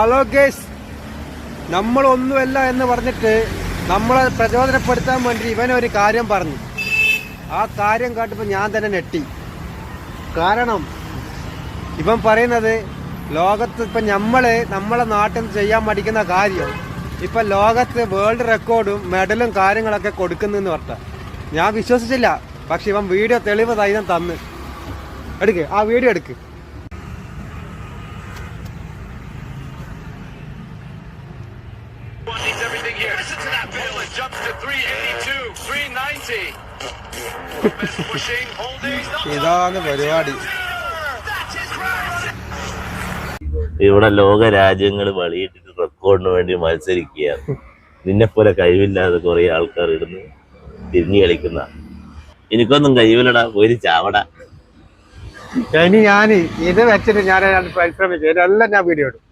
Hello guys നമ്മളൊന്നുമല്ല എന്ന് പറഞ്ഞിട്ട് നമ്മളെ പ്രചോദനപ്പെടുത്താൻ വേണ്ടി ഇവനൊരു കാര്യം പറഞ്ഞു. ആ കാര്യം കേട്ടപ്പോൾ ഞാൻ തന്നെ നെട്ടി കാരണം ഇവൻ പറയുന്നത് ലോകത്ത് ഇപ്പം നമ്മൾ നമ്മളെ നാട്ടിൽ ചെയ്യാൻ മടിക്കുന്ന കാര്യം ഇപ്പം ലോകത്ത് വേൾഡ് റെക്കോർഡും മെഡലും കാര്യങ്ങളൊക്കെ കൊടുക്കുന്നെന്ന് പറഞ്ഞ ഞാൻ വിശ്വസിച്ചില്ല പക്ഷെ ഇവൻ വീഡിയോ തെളിവ് തൈതം തന്ന്. എടുക്ക് ആ വീഡിയോ എടുക്ക്. Here. Listen to that bill. It jumps to 382, 390. Lopez pushing, holding. ഇതാണ് പരിപാടി. ഇവിടെ ലോക രാജ്യങ്ങൾ വളിയിട്ടിട്ട് റെക്കോർഡിന് വേണ്ടി മത്സരിക്കുകയാണ് നിന്നെ പോലെ കഴിവില്ലാതെ കുറെ ആൾക്കാർ ഇടുന്ന് തിരിഞ്ഞു കളിക്കുന്ന എനിക്കൊന്നും കഴിവില്ലടാ ഒരു ചാവട ഇനി ഞാൻ ഇത് വെച്ചിട്ട് ഞാൻ പരിശ്രമിച്ചു ഇതെല്ലാം ഞാൻ വീഡിയോ ഇടും